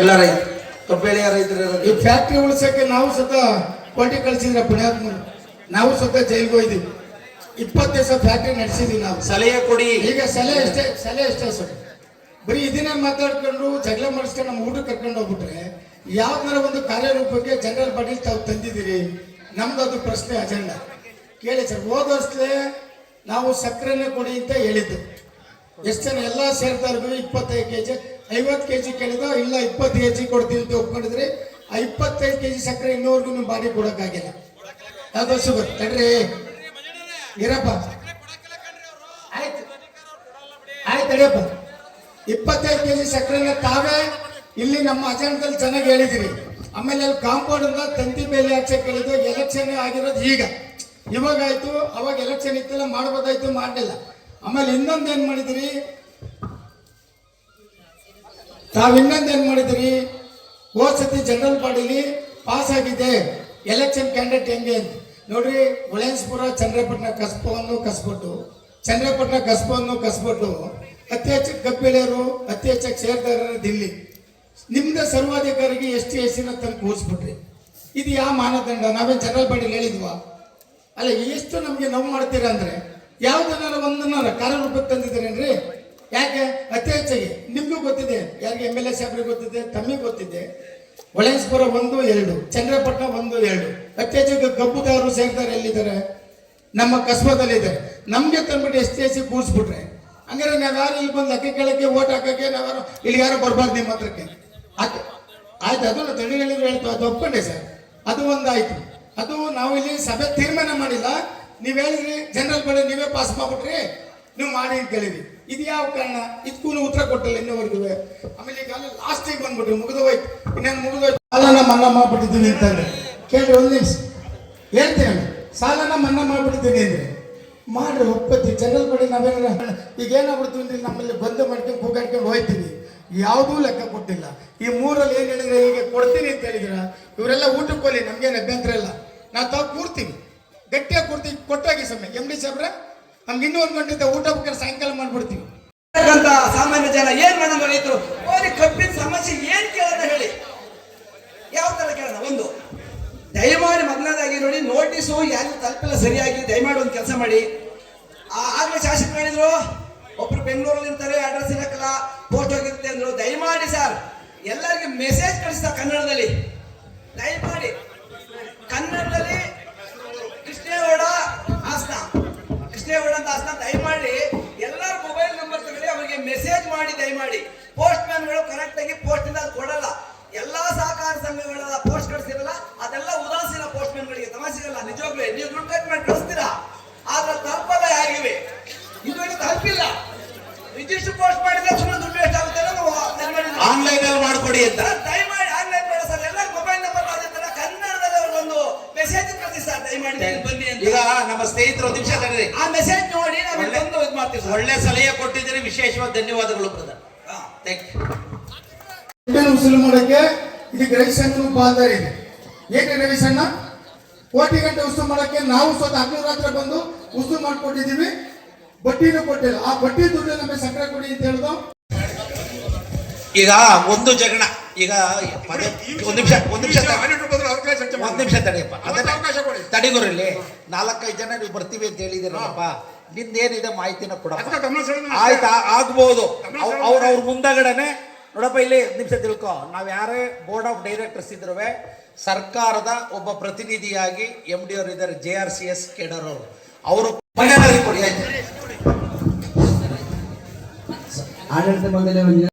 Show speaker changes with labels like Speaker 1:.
Speaker 1: ಎಲ್ಲ ರೈತ ಕಬ್ಬೇಳಿಯ ರೈತರು
Speaker 2: ಈ ಫ್ಯಾಕ್ಟ್ರಿ ಉಳಿಸಕ್ಕೆ ನಾವು ಸತ ಕೋಟಿ ಕಳಿಸಿದ್ರೆ ಪುಣ್ಯಾತ್ಮರು. ನಾವು ಸತ ಜೈಲ್ಗೆ ಹೋಯ್ದೀವಿ. ಇಪ್ಪತ್ತು ದಿವಸ ಫ್ಯಾಕ್ಟ್ರಿ ನಡೆಸಿದೀವಿ ನಾವು.
Speaker 1: ಸಲಹೆ ಕೊಡಿ.
Speaker 2: ಈಗ ಸಲಹೆ ಅಷ್ಟೇ ಸಲಹೆ ಅಷ್ಟೇ ಸರ್. ಬರೀ ಇದನ್ನೇ ಮಾತಾಡ್ಕೊಂಡು ಜಗಳ ಮಾಡಿಸ್ಕೊಂಡು ನಮ್ಮ ಊಟ ಕರ್ಕೊಂಡು ಹೋಗ್ಬಿಟ್ರೆ ಯಾವ್ದಾರ ಒಂದು ಕಾರ್ಯರೂಪಕ್ಕೆ ಜನರಲ್ ಪಾಟೀಲ್ ತಾವು ತಂದಿದ್ದೀರಿ? ನಮ್ದು ಅದು ಪ್ರಶ್ನೆ ಅಜೆಂಡಾ ಕೇಳಿ ಸರ್ ಹೋದಷ್ಟೇ ನಾವು ಸಕ್ಕರೆನೇ ಕೊಡಿ ಅಂತ ಹೇಳಿದ್ದು. ಎಷ್ಟು ಜನ ಎಲ್ಲ ಸೇರ್ತಾರ್ಗು ಇಪ್ಪತ್ತೈದು ಕೆ ಜಿ ಐವತ್ತು ಕೆ ಜಿ ಕೇಳಿದ, ಇಲ್ಲ, ಇಪ್ಪತ್ತು ಕೆ ಜಿ ಕೊಡ್ತೀನಿ ಅಂತ ಒಪ್ಕೊಂಡಿದ್ರೆ, ಆ ಇಪ್ಪತ್ತೈದು ಕೆ ಜಿ ಸಕ್ಕರೆ ಇನ್ನೂವರೆಗೂ ನೀವು ಬಾಡಿ ಕೊಡೋಕ್ಕಾಗಿಲ್ಲ. ಯಾವ್ದೋ ಶುಗರ್ ತಡ್ರಿ ಇರಪ್ಪ ಆಯ್ತು. ಆಯ್ತು, ಅಡಿಯಪ್ಪ. ಇಪ್ಪತ್ತೈದು ಕೆಜಿ ಸಕ್ಕರೆನ ತಾವೇ ಇಲ್ಲಿ ನಮ್ಮ ಅಜೆಂಡದಲ್ಲಿ ಚೆನ್ನಾಗಿ ಹೇಳಿದಿರಿ. ಆಮೇಲೆ ಅಲ್ಲಿ ಕಾಂಪೌಂಡ್ ಅಂತ ತಂತಿ ಬೇಲಿ ಆಚೆ ಕೇಳಿದ್ದು ಎಲೆಕ್ಷನ್ ಆಗಿರೋದು ಈಗ. ಇವಾಗ ಆಯ್ತು ಅವಾಗ ಎಲೆಕ್ಷನ್ ಇತ್ತಲ್ಲ, ಮಾಡ್ಬೋದಾಯ್ತು, ಮಾಡಲಿಲ್ಲ. ಆಮೇಲೆ ಇನ್ನೊಂದು ಏನು ಮಾಡಿದಿರಿ? ತಾವ್ ಇನ್ನೊಂದು ಏನ್ ಮಾಡಿದಿರಿ? ಹೋದ್ ಸತಿ ಜನರಲ್ ಬಾಡಿಲಿ ಪಾಸ್ ಆಗಿದೆ ಎಲೆಕ್ಷನ್ ಕ್ಯಾಂಡಿಡೇಟ್ ಹೆಂಗೆ ಅಂತ. ನೋಡ್ರಿ, ಉಳೇನ್ಸ್ಪುರ ಚಂದ್ರಪಟ್ಟಣ ಕಸ್ಬವನ್ನು ಕಸ್ಬಿಟ್ಟು, ಚಂದ್ರಪಟ್ಟಣ ಕಸ್ಬವನ್ನು ಕಸ್ಬಿಟ್ಟು ಅತಿ ಹೆಚ್ಚು ಕಬ್ಬಿಳೆಯರು ಅತಿ ಹೆಚ್ಚು ಸೇರ್ದಾರರು ದಿಲ್ಲಿ. ನಿಮ್ದ ಸರ್ವಾಧಿಕಾರಿಗೆ ಎಷ್ಟು ಎಸ್ಸಿನ ತಂದು ಕೂರಿಸ್ಬಿಟ್ರಿ ಇದು ಯಾವ ಮಾನದಂಡ? ನಾವೇ ಜನರಲ್ ಬಾಡಿಲಿ ಹೇಳಿದ್ವಾ? ಅಲ್ಲ, ಎಷ್ಟು ನಮಗೆ ನೋವು ಮಾಡ್ತೀರಾ ಅಂದ್ರೆ ಯಾವುದನ್ನಾರ ಒಂದನ್ನಾರ ಕಾರ್ಯರೂಪಕ್ಕೆ ತಂದಿದ್ದೀರೇನ್ರಿ? ಯಾಕೆ? ಅತಿ ಹೆಚ್ಚಾಗಿ. ನಿಮ್ಗೂ ಗೊತ್ತಿದೆ. ಯಾರಿಗೆ ಎಂ ಎಲ್ ಎ ಸಾಹೇಬ್ರಿಗೆ ಗೊತ್ತಿದೆ? ತಮ್ಮಿಗೆ ಗೊತ್ತಿದೆ. ಒಳೇಸ್ಪುರ ಒಂದು, ಎರಡು. ಚಂದ್ರಪಟ್ಟಣ ಒಂದು, ಎರಡು. ಅತ್ಯಾಚಾರ ಗಬ್ಬುದಾರರು ಸೇರ್ತಾರೆ, ಎಲ್ಲಿದ್ದಾರೆ? ನಮ್ಮ ಕಸ್ಬದಲ್ಲಿದ್ದಾರೆ. ನಮಗೆ ತಂದ್ಬಿಟ್ಟು ಎಸ್ ಟಿ ಎಸ್ ಸಿ ಕೂರಿಸ್ಬಿಟ್ರೆ. ಹಂಗಾರೆ ನಾವ್ಯಾರು ಇಲ್ಲಿ ಬಂದು ಅಕ್ಕಿ ಕೆಳಕ್ಕೆ ಓಟ್ ಹಾಕಕ್ಕೆ ನಾವ್ಯಾರು ಇಲ್ಲಿ ಯಾರು ಬರ್ಬಾರ್ದು ನಿಮ್ಮ ಹತ್ರಕ್ಕೆ? ಆಯ್ತು. ಆಯ್ತು ಅದನ್ನು ತಡಿ ಹೇಳಿದ್ರು ಹೇಳ್ತು ಅದು ಒಪ್ಕೊಂಡೆ ಸರ್. ಅದು ಒಂದಾಯ್ತು. ಅದು ನಾವು ಇಲ್ಲಿ ಸಭೆ ತೀರ್ಮಾನ ಮಾಡಿಲ್ಲ. ನೀವ್ ಹೇಳಿದ್ರಿ, ಜನರಲ್ ಬಳಿ ನೀವೇ ಪಾಸ್ ಮಾಡ್ಬಿಟ್ರಿ. ನೀವು ಮಾಡಿ ಅಂತ ಕೇಳಿದ್ರಿ ಇದು ಯಾವ ಕಾರಣ? ಇದಕ್ಕೂ ಉತ್ತರ ಕೊಟ್ಟಲ್ಲ ಇನ್ನೂವರೆಗೂ ಆಮೇಲೆ ಈಗ ಲಾಸ್ಟಿಗೆ ಬಂದ್ಬಿಟ್ರಿ, ಮುಗಿದು ಹೋಯ್ತು. ಇನ್ನೇನು ಮುಗಿದು ಹೋಯ್ತು? ಸಾಲನ ಮನ್ನಾ ಮಾಡ್ಬಿಟ್ಟಿದ್ದೀನಿ ಅಂತಂದ್ರೆ. ಕೇಳ್ರಿ ಒಂದು ನಿಮಿಷ. ಹೇಳ್ತೇನೆ ಸಾಲನ ಮನ್ನಾ ಮಾಡ್ಬಿಟ್ಟಿದ್ದೀನಿ ಅಂದ್ರೆ. ಮಾಡ್ರಿ ಒಪ್ಪತ್ತಿ ಜನರಲ್ ಬಳಿ ನಾವೇನಾರ ಈಗ ಏನಾಗ್ಬಿಡ್ತೀವಿ ಅಂದ್ರೆ ನಮ್ಮಲ್ಲಿ ಬಂದು ಮಾಡ್ಕೊಂಡು ಕೂಗಾಡ್ಕೊಂಡು ಹೋಯ್ತೀನಿ. ಯಾವುದೂ ಲೆಕ್ಕ ಕೊಟ್ಟಿಲ್ಲ. ಈ ಮೂರಲ್ಲಿ ಏನು ಹೇಳಿದ್ರೆ ಈಗ ಕೊಡ್ತೀನಿ ಅಂತ ಹೇಳಿದ್ರ, ಇವರೆಲ್ಲ ಊಟಕ್ಕೆ ಹೋಲಿ ನಮ್ಗೇನು ಅಭ್ಯಂತರ ಇಲ್ಲ. ನಾವು ತಾವು ಕೂರ್ತೀವಿ ಗಟ್ಟಿಯಾಗಿ ಕೂರ್ತೀವಿ ಕೊಟ್ಟಾಗಿ ಸಮಯ ಎಂ ಡಿ ಸಾಬ್ರೆ ನಮ್ಗೆ ಇನ್ನೂ ಒಂದು ಗಂಟೆ ಊಟ ಬೇಕಾದ್ರೆ ಸಾಯಂಕಾಲ ಮಾಡ್ಬಿಡ್ತೀವಿ.
Speaker 3: ಸಾಮಾನ್ಯ ಜನ ಏನ್ ಮಾಡೋದು ರೈತರು ಅವ್ರಿಗೆ ಕಬ್ಬಿನ ಸಮಸ್ಯೆ ಏನ್ ಕೇಳೋಣ ಹೇಳಿ. ಯಾವ ತರ ಕೇಳೋಣ ಒಂದು, ದಯಮಾಡಿ ಮೊದಲನೇದಾಗಿ ನೋಡಿ, ನೋಟಿಸು ಯಾರು ತಲುಪಿಲ್ಲ ಸರಿಯಾಗಿ, ದಯಮಾಡಿ ಒಂದು ಕೆಲಸ ಮಾಡಿ. ಆಗ್ಲೇ ಶಾಸಕ ಹೇಳಿದ್ರು, ಒಬ್ರು ಬೆಂಗಳೂರಲ್ಲಿ ಇರ್ತಾರೆ ಅಡ್ರೆಸ್ ಇರಕ್ಕಲ್ಲ ಪೋಸ್ಟ್ ಹೋಗಿರುತ್ತೆ ಅಂದ್ರು. ದಯಮಾಡಿ ಸರ್ ಎಲ್ಲರಿಗೂ ಮೆಸೇಜ್ ಕಳಿಸ್ತಾ ಕನ್ನಡದಲ್ಲಿ. ದಯಮಾಡಿ. ಆಸ್ನ ದಯಮಾಡಿ ಎಲ್ಲರ ಮೊಬೈಲ್ ನಂಬರ್ ತಗೊಳ್ಳಿ ಅವರಿಗೆ ಮೆಸೇಜ್ ಮಾಡಿ ದಯಮಾಡಿ. ಪೋಸ್ಟ್ ಮ್ಯಾನ್ಗಳು ಕರೆಕ್ಟ್ ಆಗಿ ಪೋಸ್ಟ್ ಇಂದ ಅದ್ ಕೊಡಲ್ಲ. ಎಲ್ಲಾ ಸಹಕಾರ ಸಂಘಗಳ ಪೋಸ್ಟ್ ಕಳಿಸಿರಲ್ಲ ಅದೆಲ್ಲ ಉದಾಸೀನ ಪೋಸ್ಟ್ ಮ್ಯಾನ್ಗಳಿಗೆ ತಮಾಷೆಗಲ್ಲ ನಿಜವಾಗ್ಲೂ ನೀವು ದುಡ್ಡು ಕಟ್ ಮಾಡಿ ಕಳಿಸ್ತೀರಾ? ಆದ್ರೆ ತಲುಪಲ್ಲ ಆಗಿವೆ. ಇದು ತಲುಪಿಲ್ಲ. ರಿಜಿಸ್ಟರ್ ಪೋಸ್ಟ್ ಮಾಡಿದ್ರೆ ಸುಮ್ಮನೆ ದುಡ್ಡು ಎಷ್ಟಾಗುತ್ತೆ
Speaker 1: ಆನ್ಲೈನ್ ಅಲ್ಲಿ ಮಾಡ್ಕೊಡಿ ಅಂತ. ಈಗ ನಮ್ಮ ಸ್ನೇಹಿತರು ಒಂದು ನಿಮಿಷ ತಡೆರಿ.
Speaker 3: ಆ ಮೆಸೇಜ್ ನೋಡಿ ನಾವು
Speaker 1: ಒಳ್ಳೆ-
Speaker 3: ಬಂದು ಇದು ಮಾಡ್ತೀವಿ ಸರ್.
Speaker 1: ಒಳ್ಳೆ ಸಲಹೆ ಕೊಟ್ಟಿದ್ದೀರಿ ವಿಶೇಷವಾದ ಧನ್ಯವಾದಗಳು ಬ್ರದರ್. ಥ್ಯಾಂಕ್ ಯು
Speaker 2: ದುಡ್ಡನ್ನು ಉಸುಲು ಇದು ಇದಕ್ಕೆ ರವಿಶಂಕರ್ ಬಾಲ್ದಾರಿ ಇದೆ. ಏಕೆ ರವಿಶಣ್ಣ ಕೋಟಿ ಗಂಟೆ ಉಸುಲು ಮಾಡಕ್ಕೆ ನಾವು ಸ್ವತಃ ಹಗಲು ರಾತ್ರಿ ಬಂದು ಉಸುಲು ಮಾಡ್ಕೊಟ್ಟಿದೀವಿ ಬಡ್ಡಿನೂ ಕೊಟ್ಟಿಲ್ಲ. ಆ ಬಡ್ಡಿ ದುಡ್ಡು ನಮಗೆ ಸಕ್ಕರೆ ಕೊಡಿ ಅಂತ ಹೇಳ್ದು.
Speaker 1: ಈಗ ಒಂದು ಜಗಣ ಈಗ ಪದೇ ಒಂದು ನಿಮಿಷ ಒಂದು ನಿಮಿಷ ಒಂದು ನಿಮಿಷ ತಡೆಯಪ್ಪ ಅದನ್ನ ತಡೆಗೋರಲ್ಲಿ ನಾಲ್ಕೈದು ಜನ ನೀವು ಬರ್ತೀವಿ ಅಂತ ಹೇಳಿದಿರಲ್ಲಪ್ಪ. ನಿಂದೇನಿದೆ ಮಾಹಿತಿನ ಕೊಡ ಆಯ್ತಾ? ಆಗ್ಬೋದು. ಅವ್ರ ಅವ್ರ ಮುಂದಗಡೆನೆ ನೋಡಪ್ಪ ಇಲ್ಲಿ ನಿಮಿಷ ತಿಳ್ಕೊ. ನಾವ್ ಯಾರೇ ಬೋರ್ಡ್ ಆಫ್ ಡೈರೆಕ್ಟರ್ಸ್ ಇದ್ರು ಸರ್ಕಾರದ ಒಬ್ಬ ಪ್ರತಿನಿಧಿಯಾಗಿ ಎಂ ಡಿ ಅವರು ಇದ್ದಾರೆ J R C S cadre ಅವರು. ಅವರು ಕೊಡಿ ಆಯ್ತು?
Speaker 4: ಆಡಳಿತ